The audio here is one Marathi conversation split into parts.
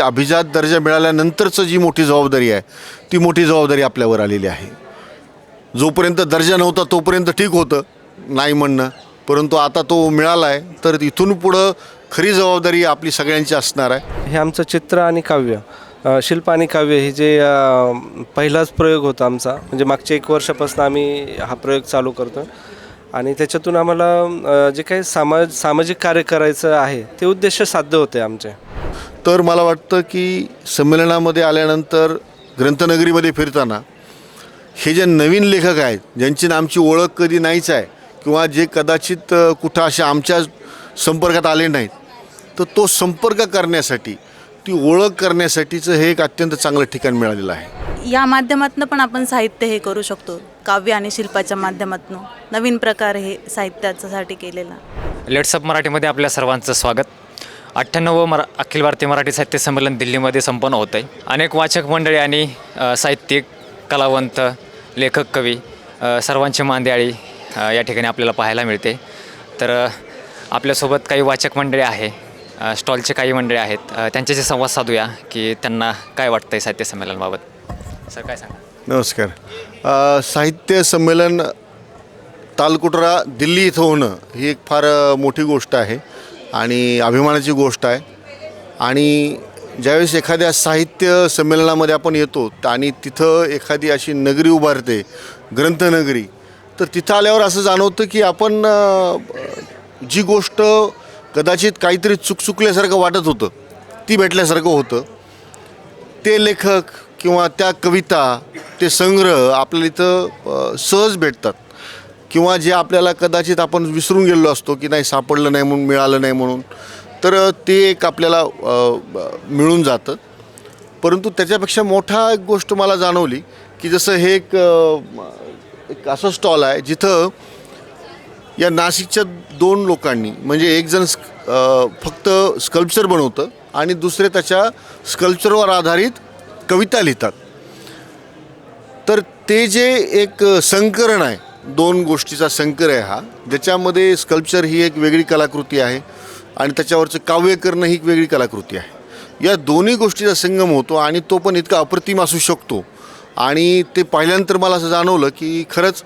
अभिजात दर्जा मिळाल्यानंतरचं जी मोठी जबाबदारी आहे ती मोठी जबाबदारी आपल्यावर आलेली आहे. जोपर्यंत दर्जा नव्हता तोपर्यंत ठीक होतं नाही म्हणणं. परंतु आता तो मिळाला आहे तर इथून पुढं खरी जबाबदारी आपली सगळ्यांची असणार आहे. हे आमचं चित्र आणि काव्य शिल्प आणि काव्य हे जे पहिलाच प्रयोग होता आमचा. म्हणजे मागच्या एक वर्षापासून आम्ही हा प्रयोग चालू करतो आणि त्याच्यातून आम्हाला जे काही सामाज सामाजिक कार्य करायचं आहे ते उद्देश साध्य होते आमचे. तर मला वाटतं की संमेलनामध्ये आल्यानंतर ग्रंथनगरीमध्ये फिरताना हे जे नवीन लेखक आहेत ज्यांची आमची ओळख कधी नाहीच आहे किंवा जे कदाचित कुठं असे आमच्या संपर्कात आले नाहीत तर तो संपर्क करण्यासाठी ती ओळख करण्यासाठीचं हे एक अत्यंत चांगलं ठिकाण मिळालेलं आहे. या माध्यमातून पण आपण साहित्य हे करू शकतो काव्य आणि शिल्पाच्या माध्यमातून. नवीन प्रकार हे साहित्यासाठी केलेला. लेट्सअप मराठीमध्ये आपल्या सर्वांचं स्वागत. अठ्ठ्याण्णव मरा अखिल भारतीय मराठी साहित्य संमेलन दिल्लीमध्ये संपन्न होत आहे अनेक वाचक मंडळी आणि साहित्यिक कलावंत लेखक कवी सर्वांची मांदियाळी या ठिकाणी आपल्याला पाहायला मिळते. तर आपल्यासोबत काही वाचक मंडळी आहे स्टॉलचे काही मंडळी आहेत. त्यांच्याशी संवाद साधूया की त्यांना काय वाटतं आहे साहित्य संमेलनाबाबत सर काय सांगा नमस्कार. साहित्य संमेलन तालकुटरा दिल्ली इथं होणं ही एक फार मोठी गोष्ट आहे. आणि अभिमानाची गोष्ट आहे. आणि ज्यावेळेस एखाद्या साहित्य संमेलनामध्ये आपण येतो आणि तिथं एखादी अशी नगरी उभारते ग्रंथनगरी तर तिथं आल्यावर असं जाणवतं की आपण जी गोष्ट कदाचित काहीतरी चुकचुकल्यासारखं वाटत होतं ती भेटल्यासारखं होतं. ते लेखक किंवा त्या कविता ते संग्रह आपल्याला इथं सहज भेटतात. किंवा जे आपल्याला कदाचित आपण विसरून गेलेलो असतो की नाही सापडलं नाही म्हणून मिळालं नाही म्हणून तर ते एक आपल्याला मिळून जातं. परंतु त्याच्यापेक्षा मोठा एक गोष्ट मला जाणवली की जसं हे एक एक असं स्टॉल आहे जिथं या नाशिकच्या दोन लोकांनी म्हणजे एक जण स्क- फक्त स्कल्पचर बनवतं आणि दुसरे त्याच्या स्कल्पचरवर आधारित कविता लिहितात. तर ते जे एक संकरण आहे दोन गोष्टीचा संकर आहे हा. ज्याच्यामध्ये स्कल्पचर ही एक वेगळी कलाकृती आहे आणि त्याच्यावरचं काव्य करणं ही एक वेगळी कलाकृती आहे. या दोन्ही गोष्टीचा संगम होतो आणि तो पण इतका अप्रतिम असू शकतो. आणि ते पाहिल्यानंतर मला असं जाणवलं की खरंच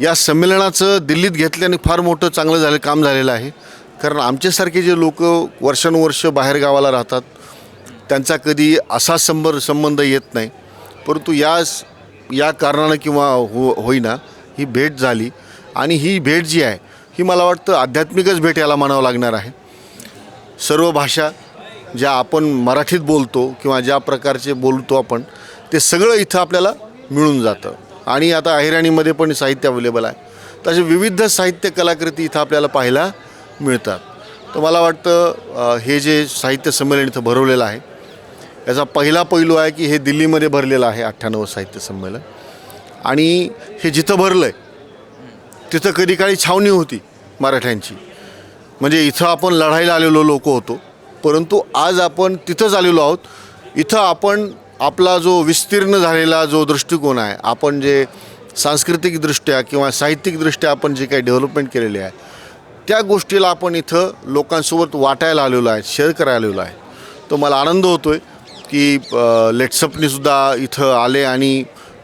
या संमेलनाचं दिल्लीत घेतल्याने फार मोठं चांगलं झालं काम झालेलं आहे. कारण आमच्यासारखे जे लोक वर्षानुवर्ष बाहेर गावाला राहतात त्यांचा कधी असा संबर संबंध येत नाही. परंतु या या कारणानं किंवा हो होईना ही भेट झाली आणि ही भेट जी आहे ही मला वाटतं आध्यात्मिकच भेट याला म्हणावं लागणार आहे. सर्व भाषा ज्या आपण मराठीत बोलतो किंवा ज्या प्रकारचे बोलतो आपण ते सगळं इथं आपल्याला मिळून जातं. आणि आता अहिराणीमध्ये पण साहित्य अवेलेबल आहे. तसे विविध साहित्य कलाकृती इथं आपल्याला पाहायला मिळतात. तर मला वाटतं हे जे साहित्य संमेलन इथं भरवलेलं आहे याचा पहिला पैलू आहे की हे दिल्लीमध्ये भरलेलं आहे अठ्ठ्याण्णव साहित्य संमेलन. आणि हे जिथं भरलं आहे तिथं कधी काळी छावणी होती मराठ्यांची. म्हणजे इथं आपण लढायला आलेलो लोक होतो परंतु आज आपण तिथंच आलेलो आहोत. इथं आपण आपला जो विस्तीर्ण झालेला जो दृष्टिकोन आहे आपण जे सांस्कृतिकदृष्ट्या किंवा साहित्यिकदृष्ट्या आपण जे काही डेव्हलपमेंट केलेले आहे त्या गोष्टीला आपण इथं लोकांसोबत वाटायला आलेलो आहे शेअर करायला आलेलो आहे. तो मला आनंद होतो आहे की लेट्सअपनीसुद्धा इथं आले आणि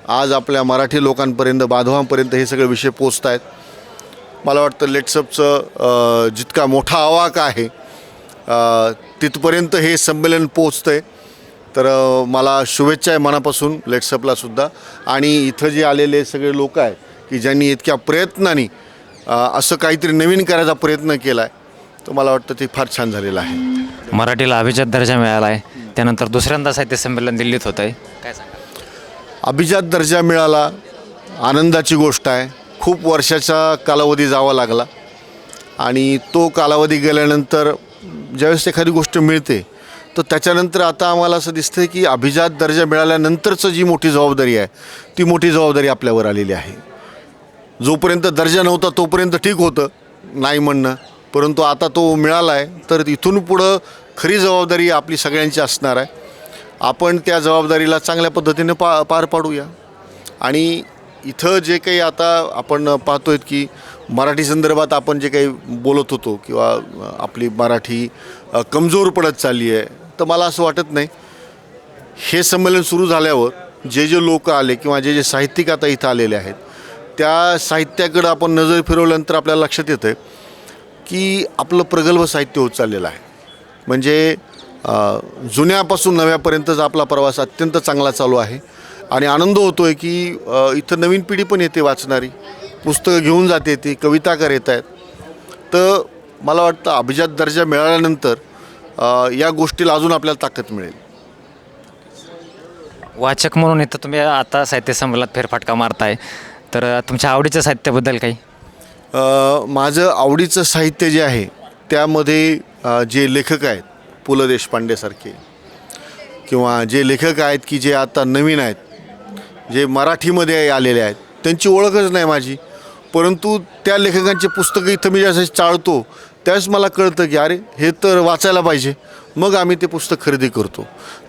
आज आपल्या मराठी लोकांपर्यंत बांधवांपर्यंत हे सगळे विषय पोचत आहेत मला वाटतं लेट्सअपचं जितका मोठा आवाक आहे तिथपर्यंत हे संमेलन पोचतं आहे तर मला शुभेच्छा आहे मनापासून लेट्सअपलासुद्धा आणि इथं जे आलेले सगळे लोक आहेत की ज्यांनी इतक्या प्रयत्नाने असं काहीतरी नवीन करायचा प्रयत्न केला आहे तर मला वाटतं ते फार छान झालेलं आहे. मराठीला अभिजात दर्जा मिळाला आहे त्यानंतर दुसऱ्यांदा साहित्य संमेलन दिल्लीत होतं आहे काय अभिजात दर्जा मिळाला. आनंदाची गोष्ट आहे. खूप वर्षाचा कालावधी जावा लागला. आणि तो कालावधी गेल्यानंतर ज्यावेळेस एखादी गोष्ट मिळते तर त्याच्यानंतर आता आम्हाला असं दिसतं की अभिजात दर्जा मिळाल्यानंतरचं जी मोठी जबाबदारी आहे ती मोठी जबाबदारी आपल्यावर आलेली आहे. जोपर्यंत दर्जा नव्हता तोपर्यंत ठीक होतं नाही म्हणणं. परंतु आता तो मिळाला आहे तर इथून पुढं खरी जबाबदारी आपली सगळ्यांची असणार आहे. आपण त्या जबाबदारीला चांगल्या पद्धतीने पा पार पाडूया. आणि इथं जे काही आता आपण पाहतो आहेत की मराठी संदर्भात आपण जे काही बोलत होतो किंवा आपली मराठी कमजोर पडत चालली आहे तर मला असं वाटत नाही. हे संमेलन सुरू झाल्यावर जे जे लोक आले किंवा जे जे साहित्यिक आता इथं आलेले आहेत त्या साहित्याकडं आपण नजर फिरवल्यानंतर आपल्याला लक्षात येतं की आपलं प्रगल्भ साहित्य होत चाललेलं आहे. म्हणजे जुन्यापासून नव्यापर्यंतचा आपला प्रवास अत्यंत चांगला चालू आहे. आणि आनंद होतो आहे की इथं नवीन पिढी पण येते वाचणारी. पुस्तकं घेऊन जाते ती कविताकार येत आहेत. तर मला वाटतं अभिजात दर्जा मिळाल्यानंतर या गोष्टीला अजून आपल्याला ताकद मिळेल. वाचक म्हणून इथं तुम्ही आता साहित्य संमेलनात फेरफटका मारताय. तर तुमच्या आवडीच्या साहित्याबद्दल काही? माझं आवडीचं साहित्य जे आहे त्यामध्ये जे लेखक आहेत पु ल देशपांडेसारखे किंवा जे लेखक आहेत की जे आता नवीन आहेत जे मराठीमध्ये आलेले आहेत त्यांची ओळखच नाही माझी. परंतु त्या लेखकांचे पुस्तकं इथं मी जसं चाळतो त्यावेळेस मला कळतं की अरे हे तर वाचायला पाहिजे. मग आम्ही ते पुस्तक खरेदी करतो.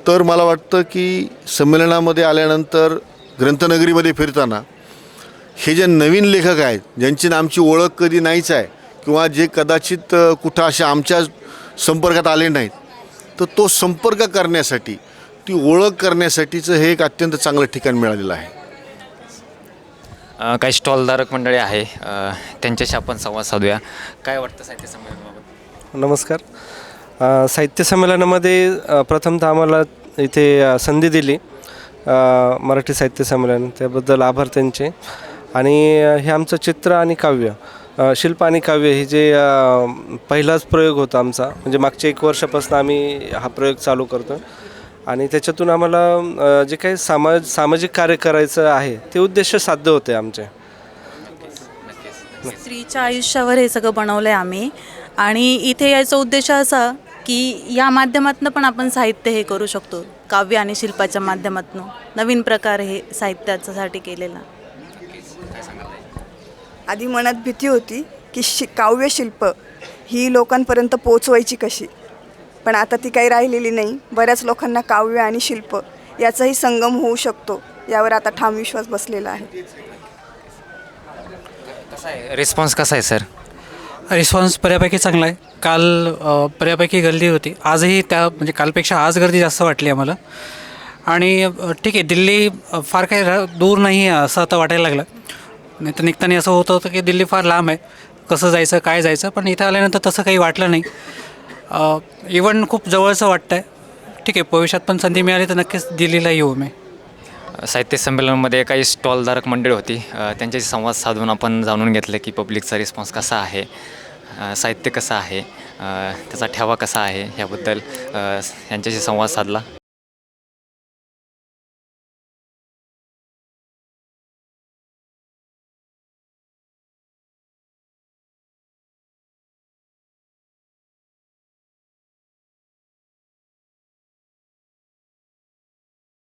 तर मला वाटतं की संमेलनामध्ये आल्यानंतर ग्रंथनगरीमध्ये फिरताना हे जे नवीन लेखक आहेत ज्यांची आमची ओळख कधी नाहीच आहे किंवा जे कदाचित कुठं अशा आमच्या संपर्कात आले नाहीत तर तो संपर्क करण्यासाठी ती ओळख करण्यासाठीचं हे एक अत्यंत चांगलं ठिकाण मिळालेलं आहे. अ, काही स्टॉलधारक मंडळी आहे. अ, त्यांच्याशी आपण संवाद साधूया. काय वाटतं साहित्य संमेलनाबाबत? नमस्कार. अ, साहित्य संमेलनामध्ये अ, प्रथमतः आम्हाला इथे अ, संधी दिली. अ, मराठी साहित्य संमेलन. त्याबद्दल आभार त्यांचे. आणि अ, हे आमचं चित्र आणि काव्य. शिल्प आणि काव्य हे जे पहिलाच प्रयोग होता आमचा. म्हणजे मागच्या एक वर्षापासून आम्ही हा प्रयोग चालू करतो आणि त्याच्यातून आम्हाला जे काही समाज सामाजिक कार्य करायचं आहे ते उद्देश साध्य होते आमचे. स्त्रीच्या आयुष्यावर हे सगळं बनवलं आहे आम्ही. आणि इथे यायचा उद्देश असा की या माध्यमातून पण आपण साहित्य हे करू शकतो. काव्य आणि शिल्पाच्या माध्यमातून. नवीन प्रकार हे साहित्याच्यासाठी केलेला. आधी मनात भीती होती की शि काव्यशिल्प ही लोकांपर्यंत पोचवायची कशी? पण आता ती काही राहिलेली नाही. बऱ्याच लोकांना काव्य आणि शिल्प याचाही संगम होऊ शकतो यावर आता ठाम विश्वास बसलेला आहे. कसा आहे? रिस्पॉन्स कसा आहे सर रिस्पॉन्स बऱ्यापैकी चांगला आहे. काल बऱ्यापैकी गर्दी होती. आजही त्या म्हणजे कालपेक्षा आज गर्दी जास्त वाटली आम्हाला. आणि ठीक आहे दिल्ली फार काही दूर नाही आहे असं आता वाटायला लागलं. नाही तर निघताना असं होतं होतं की दिल्ली फार लांब आहे. कसं जायचं काय जायचं पण इथं आल्यानंतर तसं काही वाटलं नाही. इव्हन खूप जवळचं वाटतं आहे ठीक आहे भविष्यात पण संधी मिळाली तर नक्कीच दिल्लीला येऊ मी साहित्य संमेलनामध्ये काही स्टॉलधारक मंडळी होती. त्यांच्याशी संवाद साधून आपण जाणून घेतलं की पब्लिकचा रिस्पॉन्स कसा आहे. साहित्य कसं आहे. त्याचा ठेवा कसा आहे ह्याबद्दल यांच्याशी संवाद साधला.